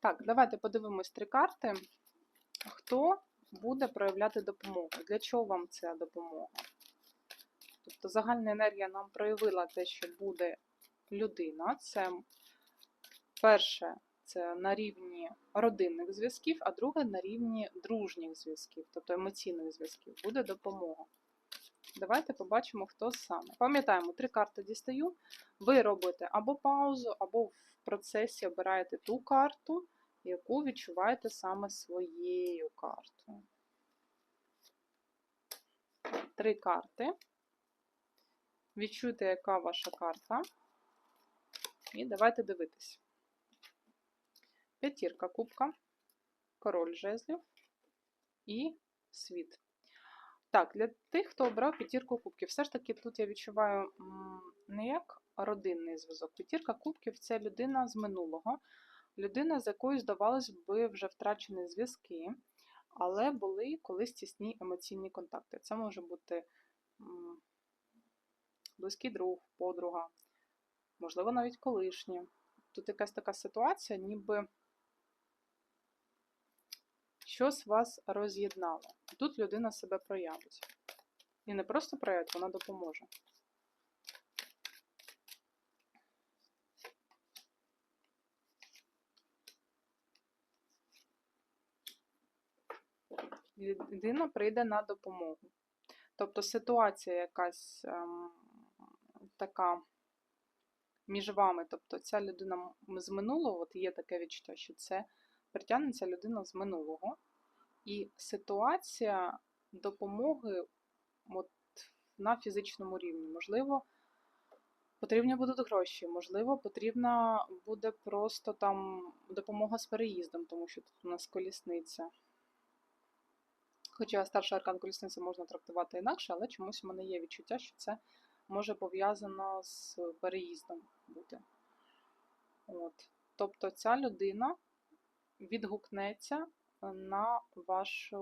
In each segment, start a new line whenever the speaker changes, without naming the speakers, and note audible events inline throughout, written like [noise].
Так, давайте подивимось три карти. Хто буде проявляти допомогу? Для чого вам ця допомога? Тобто загальна енергія нам проявила те, що буде людина. Це перше, це на рівні родинних зв'язків, а друге на рівні дружніх зв'язків, тобто емоційних зв'язків. Буде допомога. Давайте побачимо, хто саме. Пам'ятаємо, три карти дістаю. Ви робите або паузу, або в процесі обираєте ту карту, яку відчуваєте саме своєю картою. Три карти. Відчуйте, яка ваша карта. І давайте дивитись. П'ятірка кубка, король жезлів і світ. Так, для тих, хто обрав п'ятірку кубків, все ж таки тут я відчуваю не як родинний зв'язок. П'ятірка кубків це людина з минулого, людина, з якою, здавалось би, вже втрачені зв'язки, але були колись тісні емоційні контакти. Це може бути близький друг, подруга, можливо, навіть колишнє. Тут якась така ситуація, ніби щось вас роз'єднало. Тут людина себе проявить. І не просто проявить, вона допоможе. Людина прийде на допомогу. Тобто ситуація якась ем, така між вами, тобто ця людина з минулого, от є таке відчуття, що це притягнеться людина з минулого, і ситуація допомоги от, на фізичному рівні. Можливо, потрібні будуть гроші, можливо, потрібна буде просто там допомога з переїздом, тому що тут у нас колісниця. Хоча старший аркан колісниці можна трактувати інакше, але чомусь у мене є відчуття, що це може пов'язано з переїздом бути. От. Тобто ця людина відгукнеться на ваше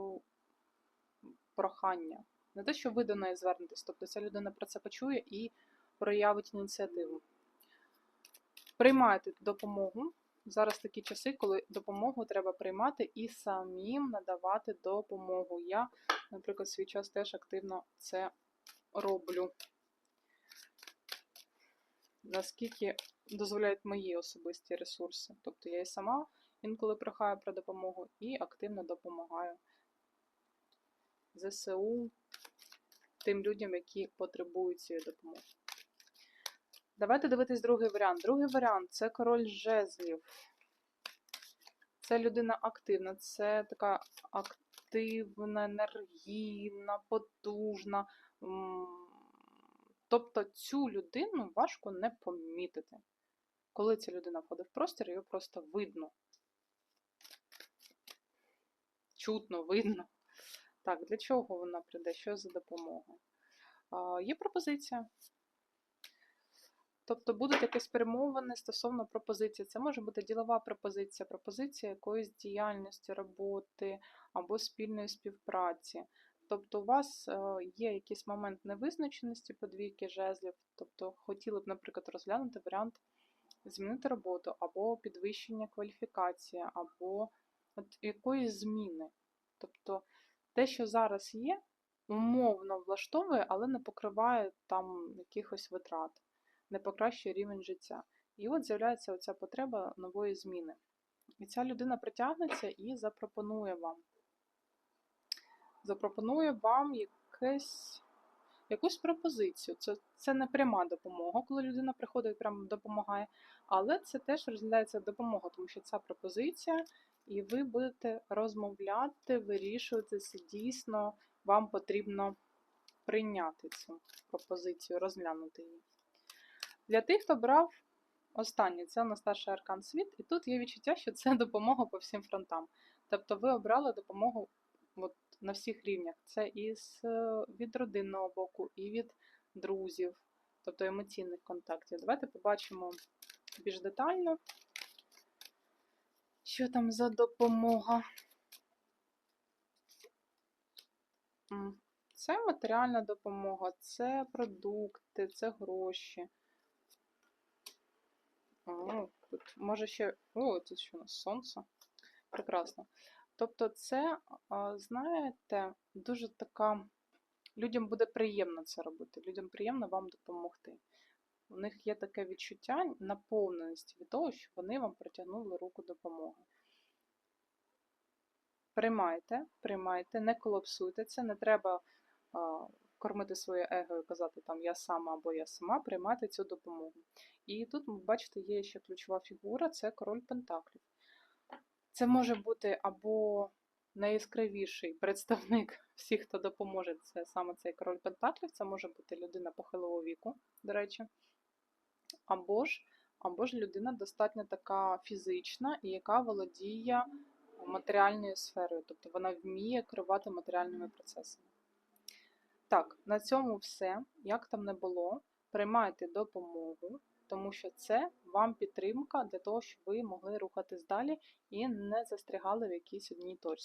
прохання. Не те, що ви до неї звернетесь, тобто ця людина про це почує і проявить ініціативу. Приймайте допомогу. Зараз такі часи, коли допомогу треба приймати і самим надавати допомогу. Я, наприклад, свій час теж активно це роблю. Наскільки дозволяють мої особисті ресурси. Тобто я і сама інколи прохаю про допомогу і активно допомагаю ЗСУ тим людям, які потребують цієї допомоги. Давайте дивитись другий варіант. Другий варіант це король жезлів. Це людина активна, це така активна, енергійна, потужна. Тобто цю людину важко не помітити. Коли ця людина входить в простір, її просто видно. Чутно, видно. Так, для чого вона прийде? Що за допомога? А, Є пропозиція. Тобто будуть якісь перемовини стосовно пропозиції. Це може бути ділова пропозиція, пропозиція якоїсь діяльності, роботи або спільної співпраці. Тобто у вас е, є якийсь момент невизначеності по двійки жезлів, тобто хотіли б, наприклад, розглянути варіант змінити роботу, або підвищення кваліфікації, або от якоїсь зміни. Тобто те, що зараз є, умовно влаштовує, але не покриває там якихось витрат, не покращує рівень життя. І от з'являється оця потреба нової зміни. І ця людина притягнеться і запропонує вам. Запропонує вам якесь, якусь пропозицію. Це, це не пряма допомога, коли людина приходить і прямо допомагає, але це теж розглядається допомога, тому що ця пропозиція, і ви будете розмовляти, вирішувати, це дійсно вам потрібно прийняти цю пропозицію, розглянути її. Для тих, хто брав останнє, це у нас старший аркан світ, і тут є відчуття, що це [laughs] допомога по всім фронтам. Тобто ви обрали допомогу от, на всіх рівнях. Це і е, від родинного боку, і від друзів, тобто емоційних контактів. Давайте побачимо більш детально, що там за допомога. Це матеріальна допомога, це продукти, це гроші. О, Тут може ще. О, тут що у нас сонце. Прекрасно. Тобто, це, знаєте, дуже така. Людям буде приємно це робити, людям приємно вам допомогти. У них є таке відчуття наповненості від того, що вони вам протягнули руку допомоги. Приймайте, приймайте, не колапсуйте це, не треба а, кормити своє его і казати там я сама або я сама, приймайте цю допомогу. І тут, бачите, є ще ключова фігура це король Пентаклів. Це може бути або найяскравіший представник всіх, хто допоможе, це саме цей король Пентаклів, це може бути людина похилого віку, до речі, або ж, або ж людина достатньо така фізична і яка володіє матеріальною сферою, тобто вона вміє керувати матеріальними процесами. Так, на цьому все. Як там не було, приймайте допомогу, тому що це вам підтримка для того, щоб ви могли рухатись далі і не застрягали в якійсь одній точці.